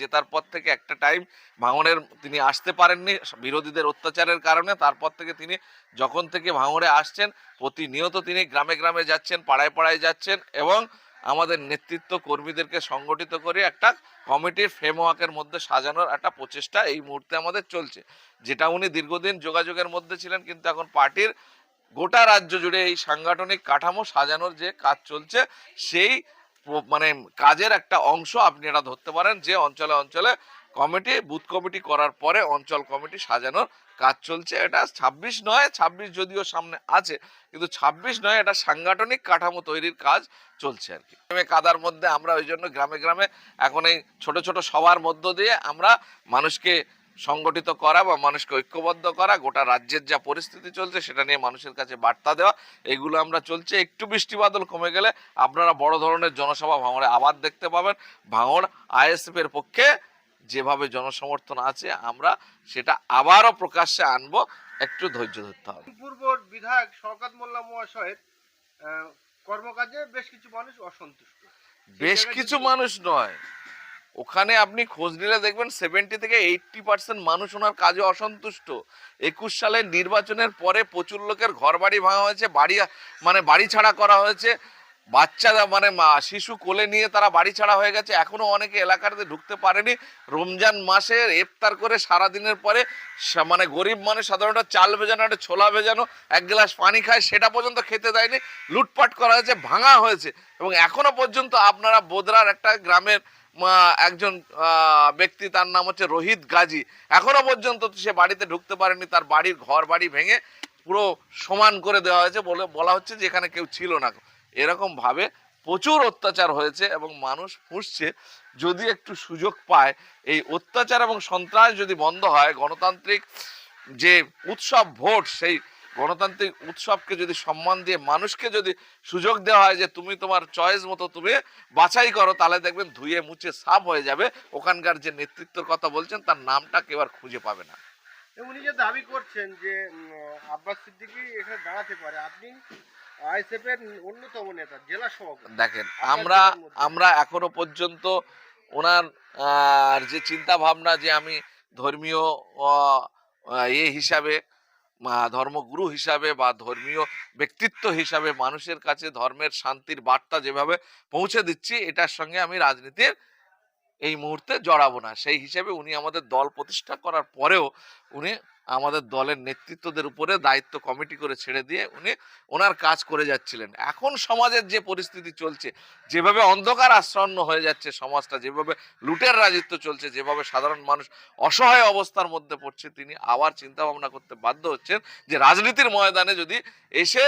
জেতার পর থেকে একটা টাইম ভাঙড়ের তিনি আসতে পারেননি, বিরোধীদের অত্যাচারের কারণে। তারপর থেকে তিনি যখন থেকে ভাঙড়ে আসছেন, প্রতিনিয়ত তিনি গ্রামে গ্রামে যাচ্ছেন, পাড়ায় পাড়ায় যাচ্ছেন এবং আমাদের নেতৃত্ব কর্মীদেরকে সংগঠিত করে একটা কমিটির ফ্রেমওয়ার্কের মধ্যে সাজানোর একটা প্রচেষ্টা এই মুহূর্তে আমাদের চলছে। যেটা উনি দীর্ঘদিন যোগাযোগের মধ্যে ছিলেন, কিন্তু এখন পার্টির গোটা রাজ্য জুড়ে এই সাংগঠনিক কাঠামো সাজানোর যে কাজ চলছে, সেই মানে কাজের একটা অংশ আপনি এটা ধরতে পারেন যে অঞ্চলে অঞ্চলে কমিটি, বুথ কমিটি করার পরে অঞ্চল কমিটি সাজানোর কাজ চলছে। এটা ছাব্বিশ নয়, ছাব্বিশ যদিও সামনে আছে, কিন্তু ছাব্বিশ নয় এটা সাংগঠনিক কাঠামো তৈরির কাজ চলছে আর কি। কাদার মধ্যে আমরা ওই জন্য গ্রামে গ্রামে এখন এই ছোট ছোট সবার মধ্য দিয়ে আমরা মানুষকে সংগঠিত করা বা মানুষকে ঐক্যবদ্ধ করা গোটা রাজ্যের যা পরিস্থিতি চলছে সেটা নিয়ে মানুষের কাছে বার্তা দেওয়া এগুলো আমরা চলছে। একটু বৃষ্টি বাদল কমে গেলে আপনারা বড় ধরনের জনসভা ভাঙড়ে আবার দেখতে পাবেন। ভাঙড় আইএসএফ এর পক্ষে যেভাবে জনসমর্থন আছে আমরা সেটা আবারও প্রকাশ্যে আনব। একটু ধৈর্য ধরতে হবে। পূর্ব বিধায়ক শওকত মোল্লা মহাশয়ের কর্মকাজে বেশ কিছু মানুষ অসন্তুষ্ট। বেশ কিছু মানুষ নয়। ওখানে আপনি খোঁজ নিলে দেখবেন সেভেন্টি থেকে এইটটি পার্সেন্ট মানুষ ওনার কাজে অসন্তুষ্ট। একুশ সালের নির্বাচনের পরে প্রচুর লোকের ঘর বাড়ি ভাঙা হয়েছে, বাড়ি মানে বাড়ি ছাড়া করা হয়েছে। বাচ্চারা মানে শিশু কোলে নিয়ে তারা বাড়ি ছাড়া হয়ে গেছে। এখনও অনেকে এলাকাতে ঢুকতে পারেনি। রমজান মাসে ইফতার করে সারা দিনের পরে মানে গরিব মানুষ সাধারণত চাল ভেজানো, একটা ছোলা ভেজানো, এক গ্লাস পানি খায়, সেটা পর্যন্ত খেতে দেয়নি। লুটপাট করা হয়েছে, ভাঙা হয়েছে। এবং এখনও পর্যন্ত আপনারা বোদরার একটা গ্রামের একজন ব্যক্তি তার নাম হচ্ছে রোহিত গাজী। এখনও পর্যন্ত সে বাড়িতে ঢুকতে পারেনি, তার বাড়ির ঘর বাড়ি ভেঙে পুরো সমান করে দেওয়া হয়েছে বলে বলা হচ্ছে যে এখানে কেউ ছিল না। এরকম ভাবে প্রচুর অত্যাচার হয়েছে এবং মানুষ ফুঁসছে যদি একটু সুযোগ পায়, এই অত্যাচার এবং সন্ত্রাস যদি বন্ধ হয়, গণতান্ত্রিক যে উৎসব ভোট, সেই গণতান্ত্রিক উৎসবকে যদি সম্মান দিয়ে মানুষকে যদি সুযোগ দেওয়া হয় যে তুমি তোমার চয়েস মতো তুমি বাছাই করো তাহলে দেখবেন ধুয়ে মুছে সাফ হয়ে যাবে। ওখানকার যে নেতৃত্বের কথা বলছেন তার নামটা কেউ আর খুঁজে পাবে না। উনি যে দাবি করছেন যে আব্বাস সিদ্দিকী এখানে দাঁড়াতে পারে আপনি আইএসএফ এর অন্যতম নেতা জেলা সভাপতি। দেখেন আমরা আমরা এখনও পর্যন্ত ওনার যে চিন্তা ভাবনা যে আমি ধর্মীয় ইয়ে হিসাবে ধর্মগুরু হিসাবে বা ধর্মীয় ব্যক্তিত্ব হিসাবে মানুষের কাছে ধর্মের শান্তির বার্তা যেভাবে পৌঁছে দিচ্ছি, এটার সঙ্গে আমি রাজনীতির এই মুহূর্তে জড়াবো না। সেই হিসেবে উনি আমাদের দল প্রতিষ্ঠা করার পরেও উনি আমাদের দলের নেতৃত্বদের উপরে দায়িত্ব কমিটি করে ছেড়ে দিয়ে উনি ওনার কাজ করে যাচ্ছিলেন। এখন সমাজের যে পরিস্থিতি চলছে, যেভাবে অন্ধকার আশ্রন্ন হয়ে যাচ্ছে সমাজটা, যেভাবে লুটের রাজত্ব চলছে, যেভাবে সাধারণ মানুষ অসহায় অবস্থার মধ্যে পড়ছে, তিনি আবার চিন্তা ভাবনা করতে বাধ্য হচ্ছেন যে রাজনীতির ময়দানে যদি এসে